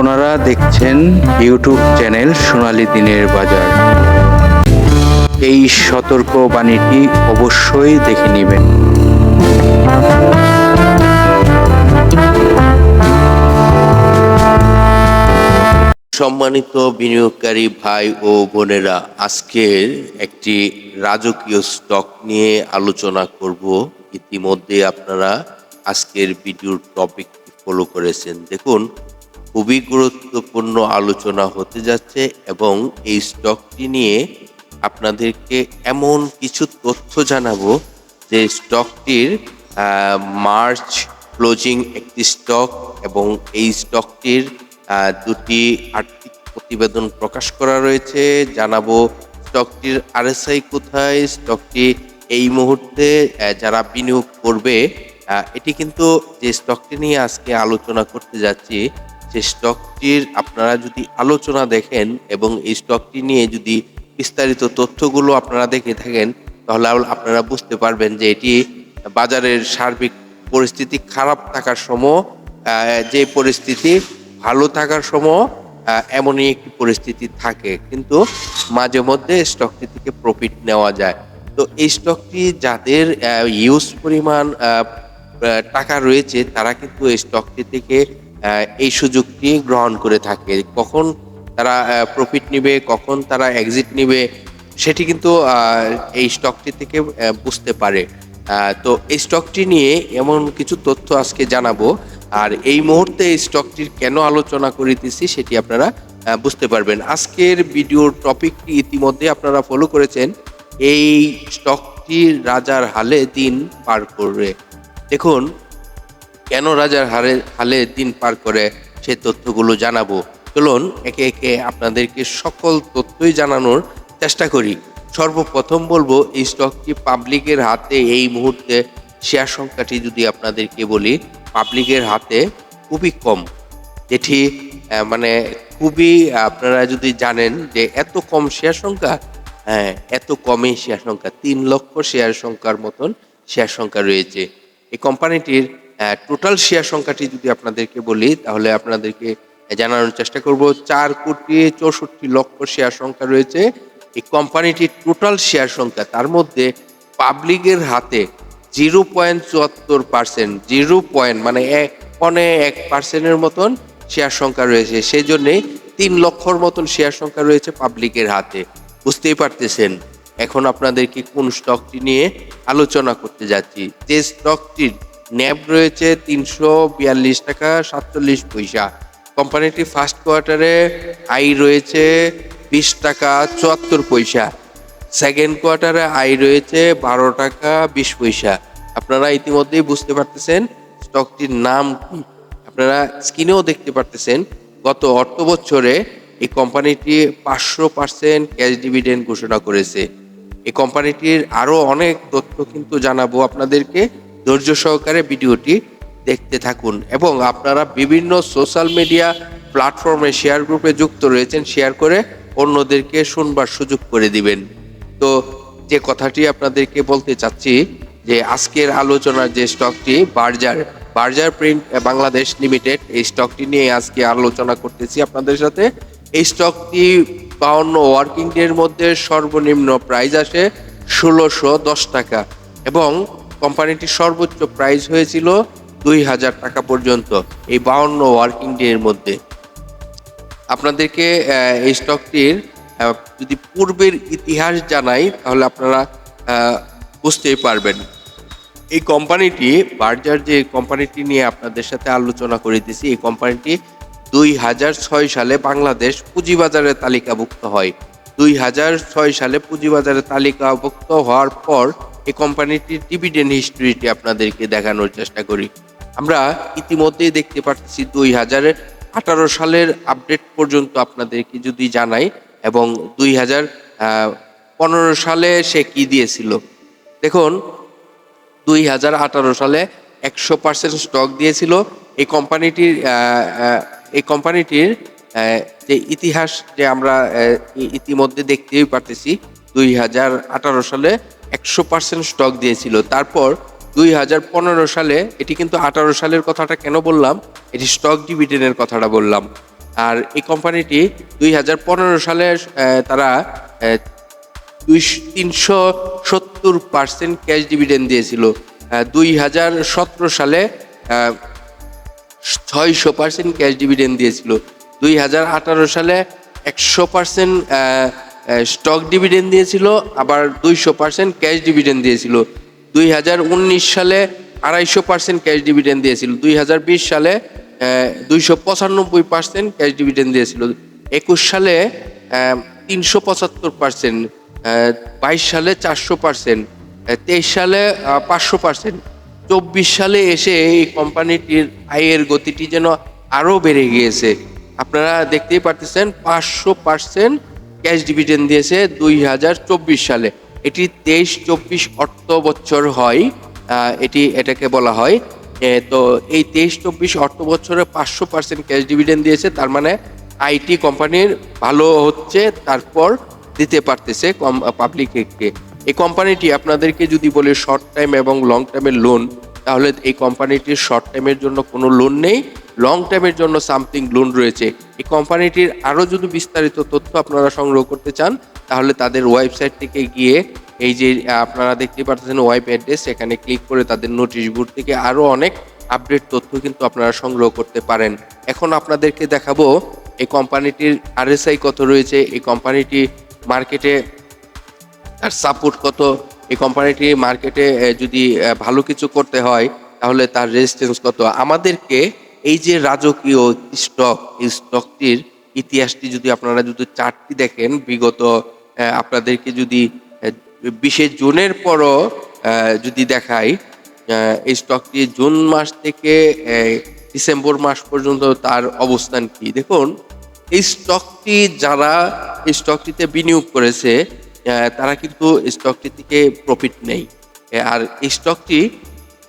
আপনারা দেখছেন YouTube channel সোনালি দিনের বাজার। এই সতর্ক বাণীটি অবশ্যই দেখে নেবেন। সম্মানিত বিনিয়োগকারী ভাই ও বোনেরা, আজকের একটি রাজকীয় স্টক নিয়ে আলোচনা করব। ইতিমধ্যে আপনারা আজকের ভিডিওর টপিক ফলো করেছেন। দেখুন খুবই গুরুত্বপূর্ণ আলোচনা হতে যাচ্ছে এবং এই স্টকটি নিয়ে আপনাদেরকে এমন কিছু তথ্য জানাব যে স্টকটির মার্চ ক্লোজিং একটি স্টক এবং এই স্টকটির দুটি আর্থিক প্রতিবেদন প্রকাশ করা রয়েছে। জানাব স্টকটির আরএসআই কোথায় স্টকটি এই মুহূর্তে যারা বিনিয়োগ করবে এটি কিন্তু যে স্টকটি নিয়ে আজকে আলোচনা করতে যাচ্ছি যে স্টকটির আপনারা যদি আলোচনা দেখেন এবং এই স্টকটি নিয়ে যদি বিস্তারিত তথ্যগুলো আপনারা দেখে থাকেন, তাহলে আপনারা বুঝতে পারবেন যে এটি বাজারের সার্বিক পরিস্থিতি খারাপ থাকার সময় যে পরিস্থিতি ভালো থাকার সময় এমনই একটি পরিস্থিতি থাকে। কিন্তু মাঝে মধ্যে স্টকটি থেকে প্রফিট নেওয়া যায়। তো এই স্টকটি যাদের ইউজ পরিমাণ টাকা রয়েছে, তারা কিন্তু এই স্টকটি থেকে এই সুযোগটি গ্রহণ করে থাকে। কখন তারা প্রফিট নিবে, কখন তারা এক্সিট নিবে, সেটি কিন্তু এই স্টকটি থেকে বুঝতে পারে। তো এই স্টকটি নিয়ে এমন কিছু তথ্য আজকে জানাব। আর এই মুহূর্তে এই স্টকটির কেন আলোচনা করিতেছি সেটি আপনারা বুঝতে পারবেন। আজকের ভিডিওর টপিকটি ইতিমধ্যে আপনারা ফলো করেছেন। এই স্টকটি রাজার হালে দিন পার করে দেখুন কেন রাজার হারে হালে দিন পার করে সে তথ্যগুলো জানাব? চলুন, একে একে আপনাদেরকে সকল তথ্যই জানানোর চেষ্টা করি। সর্বপ্রথম বলব, এই স্টকটি পাবলিকের হাতে এই মুহূর্তে শেয়ার সংখ্যাটি যদি আপনাদেরকে বলি পাবলিকের হাতে খুবই কম। যেটি মানে খুবই, আপনারা যদি জানেন যে এত কম শেয়ার সংখ্যা হ্যাঁ এত কমই শেয়ার সংখ্যা, তিন লক্ষ শেয়ার সংখ্যার মতন শেয়ার সংখ্যা রয়েছে। এই কোম্পানিটির টোটাল শেয়ার সংখ্যাটি যদি আপনাদেরকে বলি, তাহলে আপনাদেরকে জানানোর চেষ্টা করব, চার কোটি চৌষট্টি লক্ষ শেয়ার সংখ্যা রয়েছে। এই কোম্পানিটির টোটাল শেয়ার সংখ্যা, তার মধ্যে পাবলিকের হাতে জিরো পয়েন্ট চুয়াত্তর পার্সেন্ট জিরো পয়েন্ট মানে এক, পনে এক পার্সেন্টের মতন শেয়ার সংখ্যা রয়েছে। সেই জন্যে তিন লক্ষর মতন শেয়ার সংখ্যা রয়েছে পাবলিকের হাতে। বুঝতেই পারতেছেন? এখন আপনাদেরকে কোন স্টকটি নিয়ে আলোচনা করতে যাচ্ছি। যে স্টকটির ন্যাব রয়েছে তিনশো বিয়াল্লিশ টাকা, সাতচল্লিশ পয়সা। কোম্পানিটি ফার্স্ট কোয়ার্টারে আই রয়েছে বিশ টাকা, চুয়াত্তর পয়সা। সেকেন্ড কোয়ার্টারে আয় রয়েছে বারো টাকা, বিশ পয়সা। আপনারা ইতিমধ্যেই বুঝতে পারতেছেন স্টকটির নাম কি। আপনারা স্ক্রিনেও দেখতে পারতেছেন, গত অর্থ বছরে এই কোম্পানিটি পাঁচশো পার্সেন্ট ক্যাশ ডিভিডেন্ড ঘোষণা করেছে। এই কোম্পানিটির আরও অনেক তথ্য কিন্তু জানাব আপনাদেরকে। ধৈর্য সহকারে ভিডিওটি দেখতে থাকুন এবং আপনারা বিভিন্ন সোশ্যাল মিডিয়া প্ল্যাটফর্মে শেয়ার গ্রুপে যুক্ত রয়েছেন শেয়ার করে অন্যদেরকে শুনবার সুযোগ করে দিবেন। তো যে কথাটি আপনাদেরকে বলতে চাচ্ছি যে আজকের আলোচনার যে স্টকটি Berger Berger print Bangladesh limited এই স্টকটি নিয়ে আজকে আলোচনা করতেছি আপনাদের সাথে। এই স্টকটি বাউন্ন ওয়ার্কিং ডের মধ্যে সর্বনিম্ন প্রাইস আসে ষোলোশো দশ টাকা এবং কোম্পানিটির সর্বোচ্চ প্রাইস হয়েছিল দুই হাজার টাকা পর্যন্ত, এই বাউন্ন ওয়ার্কিং ডে এর মধ্যে। আপনাদেরকে এই স্টকটির যদি পূর্বের ইতিহাস জানাই, তাহলে আপনারা বুঝতেই পারবেন। এই কোম্পানিটি, বার্জার যে কোম্পানিটি নিয়ে আপনাদের সাথে আলোচনা করে করিতেছি, এই কোম্পানিটি দুই হাজার ছয় সালে বাংলাদেশ পুঁজিবাজারে তালিকাভুক্ত হয়। দুই হাজার ছয় সালে পুঁজিবাজারে তালিকাভুক্ত হওয়ার পর এই কোম্পানিটির ডিভিডেন্ড হিস্ট্রিটি আপনাদেরকে দেখানোর চেষ্টা করি। আমরা ইতিমধ্যেই দেখতে পাচ্ছি দুই হাজার আঠারো সালের আপডেট পর্যন্ত আপনাদেরকে যদি জানাই এবং দুই হাজার পনেরো সালে সে কি দিয়েছিল। দেখুন, দুই হাজার আঠারো সালে একশো পার্সেন্ট স্টক দিয়েছিল। এই কোম্পানিটির এই কোম্পানিটির যে ইতিহাস যে আমরা ইতিমধ্যে দেখতেই পারতেছি দুই হাজার আঠারো সালে একশো পার্সেন্ট স্টক দিয়েছিল। তারপর দুই হাজার পনেরো সালে, এটি কিন্তু আঠারো সালের কথাটা কেন বললাম, এটি স্টক ডিভিডেন্ডের কথাটা বললাম। আর এই কোম্পানিটি দুই হাজার পনেরো সালে তারা দুই, তিনশো সত্তর পার্সেন্ট ক্যাশ ডিভিডেন্ড দিয়েছিল। দুই হাজার সতেরো সালে ছয়শো পার্সেন্ট ক্যাশ ডিভিডেন্ড দিয়েছিল। দুই হাজার আঠারো সালে একশো পার্সেন্ট স্টক ডিভিডেন্ড দিয়েছিল, আবার দুইশো পার্সেন্ট ক্যাশ ডিভিডেন্ড দিয়েছিল। দুই হাজার উনিশ সালে আড়াইশো পার্সেন্ট ক্যাশ ডিভিডেন্ড দিয়েছিল। দুই হাজার বিশ সালে দুইশো পঁচানব্বই পার্সেন্ট ক্যাশ ডিভিডেন্ড দিয়েছিল। একুশ সালে তিনশো পঁচাত্তর পার্সেন্ট বাইশ সালে চারশো পার্সেন্ট তেইশ সালে পাঁচশো পার্সেন্ট চব্বিশ সালে এসে এই কোম্পানিটির আয়ের গতিটি যেন আরও বেড়ে গিয়েছে। আপনারা দেখতেই পারতেছেন, পাঁচশো পার্সেন্ট ক্যাশ ডিভিডেন্ড দিয়েছে দুই হাজার চব্বিশ সালে। এটি তেইশ চব্বিশ অর্থ বছর হয় এটি এটাকে বলা হয়। তো এই তেইশ চব্বিশ অর্থ বছরে পাঁচশো পার্সেন্ট ক্যাশ ডিভিডেন্ড দিয়েছে, তার মানে আইটি কোম্পানির ভালো হচ্ছে, তারপর দিতে পারতেছে কম পাবলিককে এই কোম্পানিটি আপনাদেরকে যদি বলে শর্ট টাইম এবং লং টাইমের লোন তাহলে এই কোম্পানিটির শর্ট টাইমের জন্য কোনো লোন নেই লং টাইমের জন্য সামথিং লোন রয়েছে। এই কোম্পানিটির আরও যদি বিস্তারিত তথ্য আপনারা সংগ্রহ করতে চান, তাহলে তাদের ওয়েবসাইট থেকে গিয়ে এই যে আপনারা দেখতে পাচ্ছেন ওয়েব অ্যাড্রেস এখানে ক্লিক করে তাদের নোটিশ বোর্ড থেকে আরও অনেক আপডেট তথ্য কিন্তু আপনারা সংগ্রহ করতে পারেন। এখন আপনাদেরকে দেখাবো, এই কোম্পানিটির আরএসআই কত রয়েছে, এই কোম্পানিটি মার্কেটে তার সাপোর্ট কত, এই কোম্পানিটি মার্কেটে যদি ভালো কিছু করতে হয়, তাহলে তার রেজিস্ট্যান্স কত। আমাদেরকে এই যে রাজকীয় স্টক এই স্টকটির ইতিহাসটি যদি আপনারা যদি চারটি দেখেন, বিগত আপনাদেরকে যদি বিশে জুনের পরও যদি দেখাই এই স্টকটি জুন মাস থেকে ডিসেম্বর মাস পর্যন্ত তার অবস্থান কি? দেখুন, এই স্টকটি যারা, এই স্টকটিতে বিনিয়োগ করেছে তারা কিন্তু স্টকটি থেকে প্রফিট নেই। আর এই স্টকটি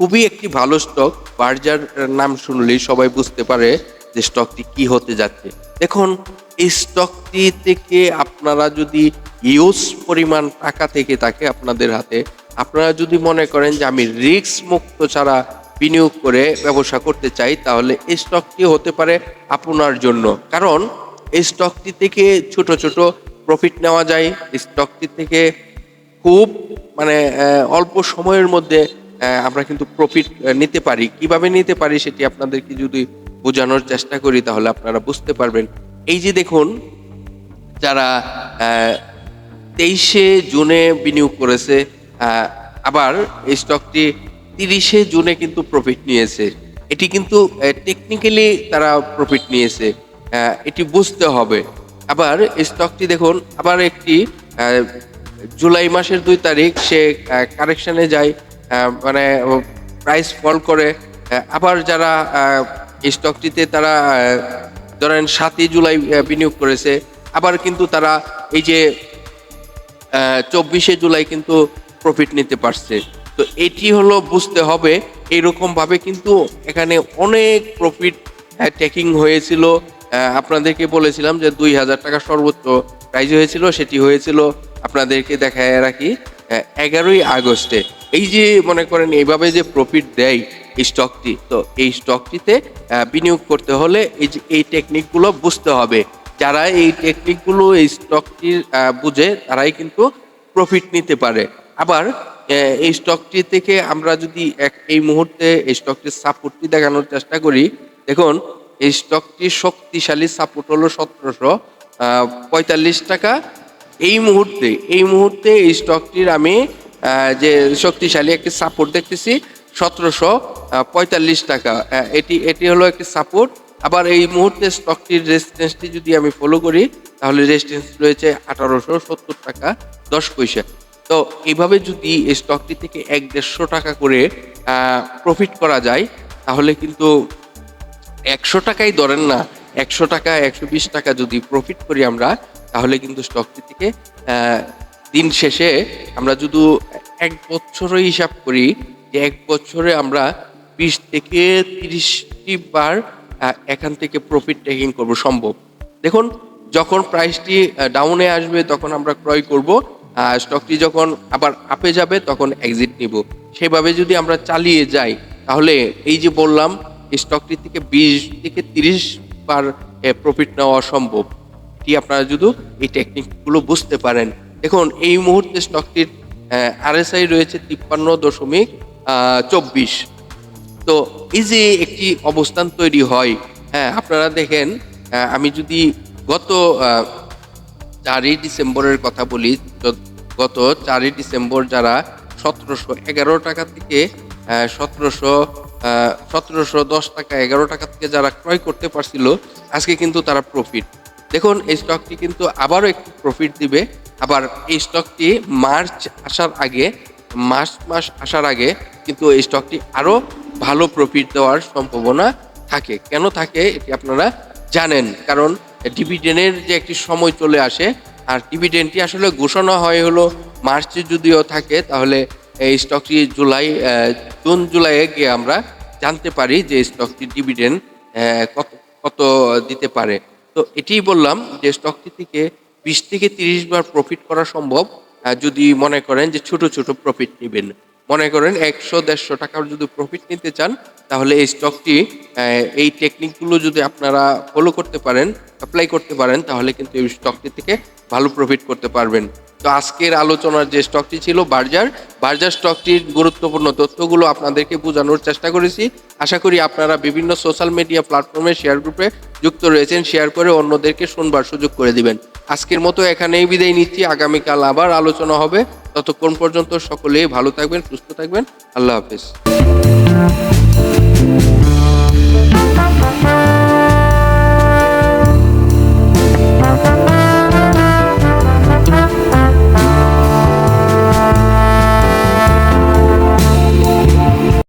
খুবই একটি ভালো স্টক বার্জার নাম শুনলেই সবাই বুঝতে পারে যে স্টকটি কি হতে যাচ্ছে। দেখুন, এই স্টকটি থেকে আপনারা যদি ইউজ পরিমাণ টাকা থেকে থাকে আপনাদের হাতে, আপনারা যদি মনে করেন যে আমি রিস্ক মুক্ত ছাড়া বিনিয়োগ করে ব্যবসা করতে চাই, তাহলে এই স্টকটি হতে পারে আপনার জন্য। কারণ, এই স্টকটি থেকে ছোট ছোট প্রফিট নেওয়া যায়। স্টকটি থেকে খুব মানে অল্প সময়ের মধ্যে আমরা কিন্তু প্রফিট নিতে পারি। কীভাবে নিতে পারি সেটি আপনাদেরকে যদি বোঝানোর চেষ্টা করি, তাহলে আপনারা বুঝতে পারবেন। এই যে দেখুন, যারা তেইশে জুনে বিনিয়োগ করেছে আবার এই স্টকটি তিরিশে জুনে কিন্তু প্রফিট নিয়েছে। এটি কিন্তু টেকনিক্যালি তারা প্রফিট নিয়েছে। এটি বুঝতে হবে। আবার স্টকটি দেখুন, আবার একটি জুলাই মাসের দুই তারিখ সে কারেকশানে যায়। মানে প্রাইস ফল করে। আবার যারা স্টকটিতে তারা ধরেন সাতই জুলাই বিনিয়োগ করেছে, আবার কিন্তু তারা এই যে চব্বিশে জুলাই কিন্তু প্রফিট নিতে পারছে। তো এটি হলো বুঝতে হবে এইরকম ভাবে কিন্তু এখানে অনেক প্রফিট টেকিং হয়েছিল। আপনাদেরকে বলেছিলাম যে দুই হাজার টাকা সর্বোচ্চ প্রাইজ হয়েছিল, সেটি হয়েছিল, আপনাদেরকে দেখায় রাখি এগারোই আগস্টে। এই যে মনে করেন এইভাবে যে প্রফিট দেয় এই স্টকটি তো এই স্টকটিতে বিনিয়োগ করতে হলে এই যে এই টেকনিকগুলো বুঝতে হবে। যারা এই টেকনিকগুলো এই স্টকটির বুঝে তারাই কিন্তু প্রফিট নিতে পারে। আবার এই স্টকটি থেকে আমরা যদি এক, এই মুহূর্তে এই স্টকটির সাপোর্টটি দেখানোর চেষ্টা করি, দেখুন, এই স্টকটির শক্তিশালী সাপোর্ট হলো সতেরোশো পঁয়তাল্লিশ টাকা। এই মুহূর্তে এই মুহূর্তে এই স্টকটির আমি যে শক্তিশালী একটি সাপোর্ট দেখতেছি, সতেরোশো পঁয়তাল্লিশ টাকা। এটি এটি হলো একটি সাপোর্ট আবার এই মুহূর্তে স্টকটির রেজিস্ট্যান্সটি যদি আমি ফলো করি, তাহলে রেজিস্ট্যান্স রয়েছে আঠারোশো সত্তর টাকা, দশ পয়সা। তো এইভাবে যদি এই স্টকটি থেকে এক দেড়শো টাকা করে প্রফিট করা যায়, তাহলে কিন্তু একশো টাকাই ধরেন না, একশো টাকা, একশো বিশ টাকা যদি প্রফিট করি আমরা, তাহলে কিন্তু স্টকটি থেকে দিন শেষে আমরা যদি এক বছরই হিসাব করি যে এক বছরে আমরা বিশ থেকে তিরিশটি বার এখান থেকে প্রফিট টেকিং করব সম্ভব। দেখুন, যখন প্রাইসটি ডাউনে আসবে, তখন আমরা ক্রয় করব স্টকটি যখন আবার আপে যাবে, তখন এক্সিট নিব। সেভাবে যদি আমরা চালিয়ে যাই, তাহলে এই যে বললাম, এই স্টকটি থেকে বিশ থেকে তিরিশ বার প্রফিট নেওয়া সম্ভব। এটি আপনারা যদি এই টেকনিকগুলো বুঝতে পারেন দেখুন, এই মুহূর্তে স্টকটির আরএসআই রয়েছে তিপ্পান্ন দশমিক চব্বিশ। তো এই যে একটি অবস্থান তৈরি হয় হ্যাঁ আপনারা দেখেন আমি যদি গত চারই ডিসেম্বরের কথা বলি গত চারই ডিসেম্বর যারা সতেরোশো এগারো টাকা থেকে সতেরোশো সতেরোশো দশ টাকা, এগারো টাকা থেকে যারা ক্রয় করতে পারছিল, আজকে কিন্তু তারা প্রফিট দেখুন, এই স্টকটি কিন্তু আবারও একটু প্রফিট দিবে। আবার এই স্টকটি মার্চ আসার আগে মার্চ মাস আসার আগে কিন্তু এই স্টকটি আরও ভালো প্রফিট দেওয়ার সম্ভাবনা থাকে। কেন থাকে এটি আপনারা জানেন। কারণ ডিভিডেন্ডের যে একটি সময় চলে আসে, আর ডিভিডেন্ডটি আসলে ঘোষণা হয় হলো মার্চে যদিও থাকে, তাহলে এই স্টকটি জুলাই জুন জুলাইয়ে গিয়ে আমরা জানতে পারি যে স্টকটি ডিভিডেন্ড কত কত দিতে পারে। তো এটাই বললাম যে স্টকটি থেকে বিশ থেকে তিরিশ বার প্রফিট করা সম্ভব। যদি মনে করেন যে ছোট ছোট প্রফিট নেবেন, মনে করেন একশো, দেড়শো টাকার যদি প্রফিট নিতে চান, তাহলে এই স্টকটি এই টেকনিকগুলো যদি আপনারা ফলো করতে পারেন অ্যাপ্লাই করতে পারেন, তাহলে কিন্তু এই স্টকটি থেকে ভালো প্রফিট করতে পারবেন। তো আজকের আলোচনার যে স্টকটি ছিল বার্জার বার্জার স্টকটির গুরুত্বপূর্ণ তথ্যগুলো আপনাদেরকে বোঝানোর চেষ্টা করেছি। আশা করি আপনারা বিভিন্ন সোশ্যাল মিডিয়া প্ল্যাটফর্মে শেয়ার গ্রুপে যুক্ত রয়েছেন শেয়ার করে অন্যদেরকে শুনবার সুযোগ করে দিবেন। আজকের মতো এখানেই বিদায় নিচ্ছি। আগামীকাল আবার আলোচনা হবে। ততক্ষণ পর্যন্ত সকলেই ভালো থাকবেন, সুস্থ থাকবেন। আল্লাহ হাফেজ।